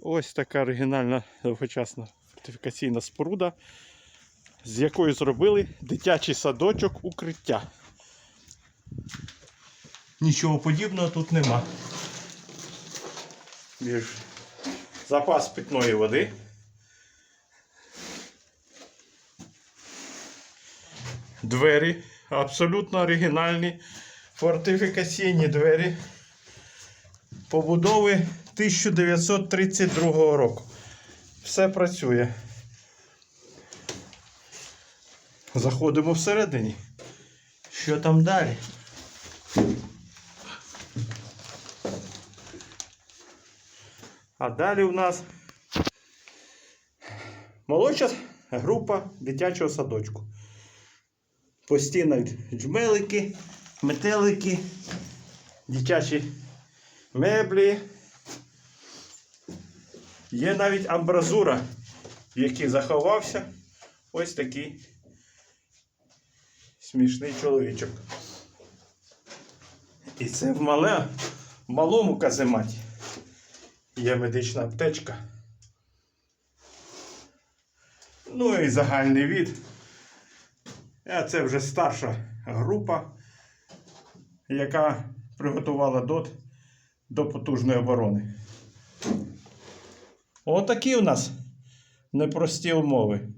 Ось така оригінальна довгочасна фортифікаційна споруда, з якої зробили дитячий садочок укриття. Нічого подібного тут нема. Запас питної води. Двері абсолютно оригінальні фортифікаційні двері побудови 1932 року. Все працює. Заходимо всередині. Що там далі? А далі у нас молодша група дитячого садочку. По стінах джмелики, метелики, дитячі меблі. Є навіть амбразура, в якій заховався ось такий смішний чоловічок. І це в мале, в малому казематі. Є медична аптечка. Ну і загальний від. А це вже старша група, яка приготувала ДОТ до потужної оборони. Отакі у нас непрості умови.